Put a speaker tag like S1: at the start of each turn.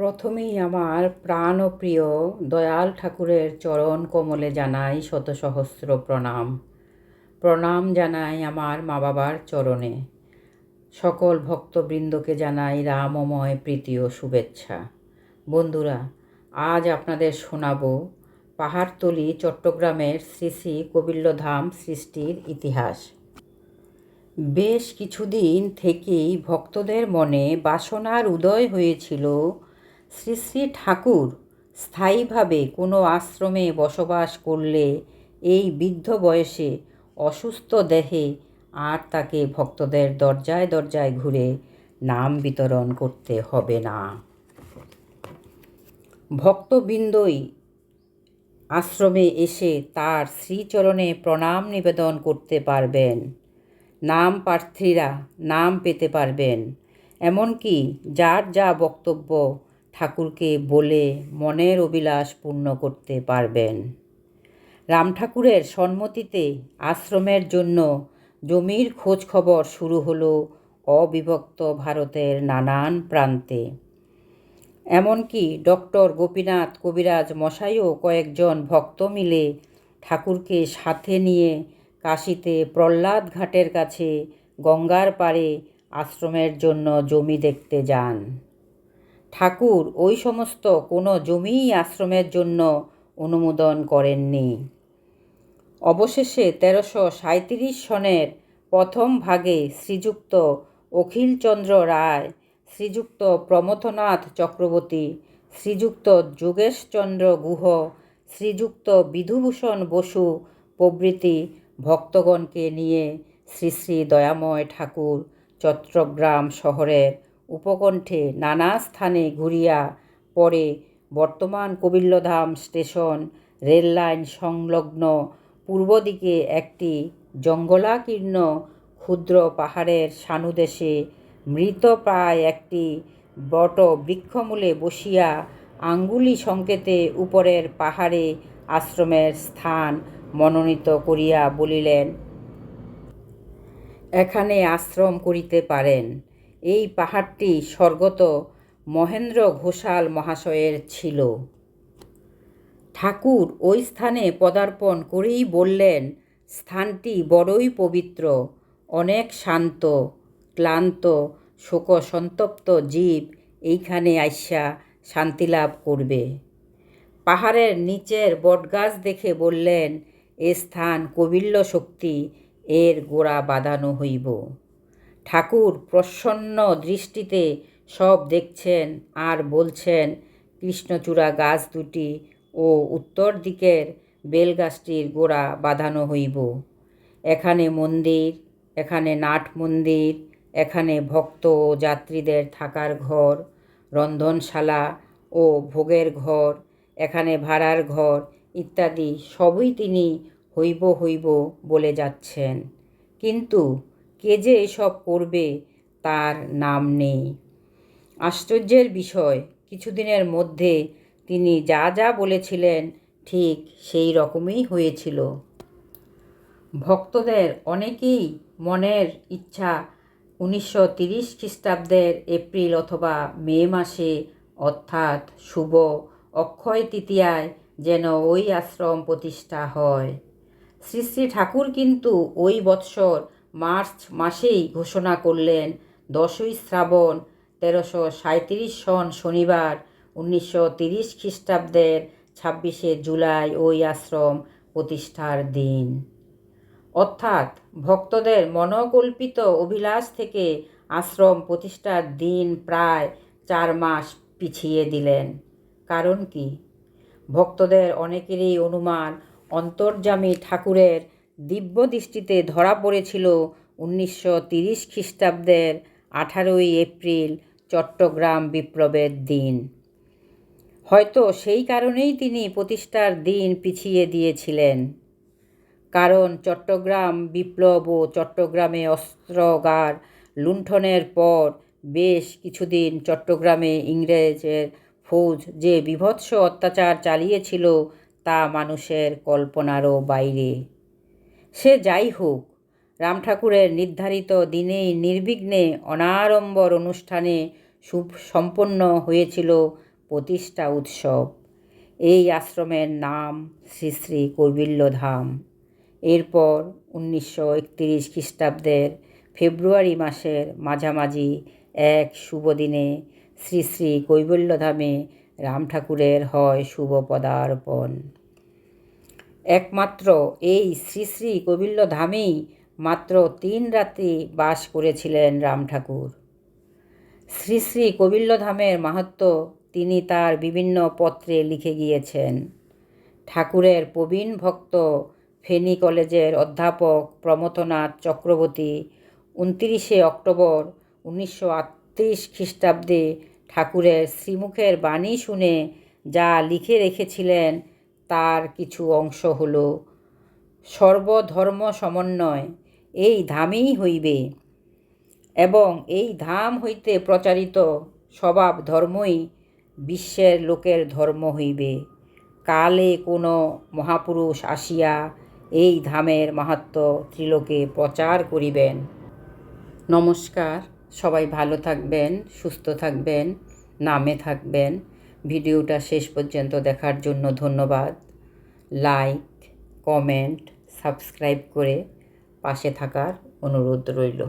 S1: প্রথমেই আমার প্রাণপ্রিয় দয়াল ঠাকুরের চরণ কমলে জানাই শত সহস্র প্রণাম। প্রণাম জানাই আমার মা বাবার চরণে। সকল ভক্তবৃন্দকে জানাই রামময় প্রীতি ও শুভেচ্ছা। বন্ধুরা, আজ আপনাদের শোনাবো পাহাড়তলি চট্টগ্রামের শ্রী শ্রী কবিল্লধাম সৃষ্টির ইতিহাস। বেশ কিছুদিন থেকেই ভক্তদের মনে বাসনার উদয় হয়েছিল শ্রী শ্রী ঠাকুর স্থায়ীভাবে কোনো আশ্রমে বসবাস করলে এই বৃদ্ধ বয়সে অসুস্থ দেহে আর তাকে ভক্তদের দরজায় দরজায় ঘুরে নাম বিতরণ করতে হবে না। ভক্তবৃন্দই আশ্রমে এসে তার শ্রীচরণে প্রণাম নিবেদন করতে পারবেন, নাম প্রার্থীরা নাম পেতে পারবেন, এমনকি যার যা বক্তব্য ঠাকুরকে বলে মনের অভিলাষ পূর্ণ করতে পারবেন। রাম ঠাকুরের সম্মতিতে আশ্রমের জন্য জমির খোঁজ খবর শুরু হলো অবিভক্ত ভারতের নানান প্রান্তে। এমনকি ডক্টর গোপীনাথ কবিরাজ মশাইও কয়েকজন ভক্ত মিলে ঠাকুরকে সাথে নিয়ে কাশিতে প্রহ্লাদ ঘাটের কাছে গঙ্গার পাড়ে আশ্রমের জন্য জমি দেখতে যান। ঠাকুর ওই সমস্ত কোনো জমিই আশ্রমের জন্য অনুমোদন করেননি। অবশেষে তেরোশো সাঁত্রিশ সনের প্রথম ভাগে শ্রীযুক্ত অখিলচন্দ্র রায়, শ্রীযুক্ত প্রমথনাথ চক্রবর্তী, শ্রীযুক্ত যোগেশচন্দ্র গুহ, শ্রীযুক্ত বিধুভূষণ বসু প্রভৃতি ভক্তগণকে নিয়ে শ্রী শ্রী দয়াময় ঠাকুর চট্টগ্রাম শহরের উপকণ্ঠে নানা স্থানে ঘুরিয়া পরে বর্তমান কবিল্লধাম স্টেশন, রেললাইন সংলগ্ন পূর্ব দিকে একটি জঙ্গলাকীর্ণ ক্ষুদ্র পাহাড়ের সানুদেশে মৃতপ্রায় একটি বট বৃক্ষমূলে বসিয়া আঙ্গুলি সংকেতে উপরের পাহাড়ে আশ্রমের স্থান মনোনীত করিয়া বলিলেন, এখানে আশ্রম করিতে পারেন। এই পাহাড়টি স্বর্গত মহেন্দ্র ঘোষাল মহাশয়ের ছিল। ঠাকুর ওই স্থানে পদার্পণ করেই বললেন, স্থানটি বড়ই পবিত্র, অনেক শান্ত, ক্লান্ত, শোকসন্তপ্ত জীব এইখানে আইসা শান্তি লাভ করবে। পাহাড়ের নিচের বটগাছ দেখে বললেন, এ স্থান কবিল্য শক্তি, এর গোড়া বাঁধানো হইব। ঠাকুর প্রসন্ন দৃষ্টিতে সব দেখছেন আর বলছেন, কৃষ্ণচূড়া গাছ দুটি ও উত্তর দিকের বেলগাছটির গোড়া বাঁধানো হইব। এখানে মন্দির, এখানে নাট মন্দির, এখানে ভক্ত ও যাত্রীদের থাকার ঘর, রন্ধনশালা ও ভোগের ঘর, এখানে ভাড়ার ঘর ইত্যাদি সবই তিনি হইব হইব বলে যাচ্ছেন। কিন্তু কে যে এসব করবে তার নাম নেই। আশ্চর্যের বিষয়, কিছুদিনের মধ্যে তিনি যা যা বলেছিলেন ঠিক সেই রকমই হয়েছিল। ভক্তদের অনেকেই মনের ইচ্ছা উনিশশো তিরিশ খ্রিস্টাব্দের এপ্রিল অথবা মে মাসে, অর্থাৎ শুভ অক্ষয় তৃতীয়ায় যেন ওই আশ্রম প্রতিষ্ঠা হয়। শ্রী শ্রী ঠাকুর কিন্তু ওই বৎসর মার্চ মাসেই ঘোষণা করলেন দশই শ্রাবণ তেরোশো সাঁত্রিশ সন শনিবার উনিশশো তিরিশ খ্রিস্টাব্দের ছাব্বিশে জুলাই ওই আশ্রম প্রতিষ্ঠার দিন। অর্থাৎ ভক্তদের মনোকল্পিত অভিলাষ থেকে আশ্রম প্রতিষ্ঠার দিন প্রায় চার মাস পিছিয়ে দিলেন। কারণ কি? ভক্তদের অনেকেরই অনুমান, অন্তর্যামী ঠাকুরের দিব্য দৃষ্টিতে ধরা পড়েছিল উনিশশো তিরিশ খ্রিস্টাব্দের আঠারোই এপ্রিল, চট্টগ্রাম বিপ্লবের দিন। হয়তো সেই কারণেই তিনি প্রতিষ্ঠার দিন পিছিয়ে দিয়েছিলেন। কারণ চট্টগ্রাম বিপ্লব ও চট্টগ্রামে অস্ত্রগার লুণ্ঠনের পর বেশ কিছুদিন চট্টগ্রামে ইংরেজের ফৌজ যে বিভৎস অত্যাচার চালিয়েছিল তা মানুষের কল্পনারও বাইরে। সে যাই হোক রাম ঠাকুরের নির্ধারিত দিনেই নির্বিঘ্নে অনাড়ম্বর অনুষ্ঠানে সম্পন্ন হয়েছিল প্রতিষ্ঠা উৎসব। এই আশ্রমের নাম শ্রী শ্রী কৈবল্য ধাম এরপর উনিশশো একত্রিশ খ্রিস্টাব্দের ফেব্রুয়ারি মাসের মাঝামাঝি এক শুভ দিনে শ্রী শ্রী কৈবল্যধামে রাম ঠাকুরের হয় শুভ পদার্পণ। একমাত্র এই শ্রী শ্রী কৈবল্যধামেই মাত্র তিন রাত্রি বাস করেছিলেন রাম ঠাকুর। শ্রী শ্রী কৈবল্যধামের মাহাত্ম্য তিনি তার বিভিন্ন পত্রে লিখে গিয়েছেন। ঠাকুরের প্রবীণ ভক্ত ফেনী কলেজের অধ্যাপক প্রমথনাথ চক্রবর্তী উনত্রিশে অক্টোবর উনিশশো আটত্রিশ খ্রিস্টাব্দে ঠাকুরের শ্রীমুখের বাণী শুনে যা লিখে রেখেছিলেন তার কিছু অংশ হল, সর্বধর্ম সমন্বয়, এই ধামেই হইবে। এবং এই ধাম হইতে প্রচারিত স্বভাব ধর্মই বিশ্বের লোকের ধর্ম হইবে। কালে কোনো মহাপুরুষ আসিয়া এই ধামের মাহাত্ম ত্রিলোকে প্রচার করিবেন। নমস্কার, সবাই ভালো থাকবেন, সুস্থ থাকবেন, নামে থাকবেন। ভিডিওটা শেষ পর্যন্ত দেখার জন্য ধন্যবাদ। লাইক কমেন্ট সাবস্ক্রাইব করে পাশে থাকার অনুরোধ রইল।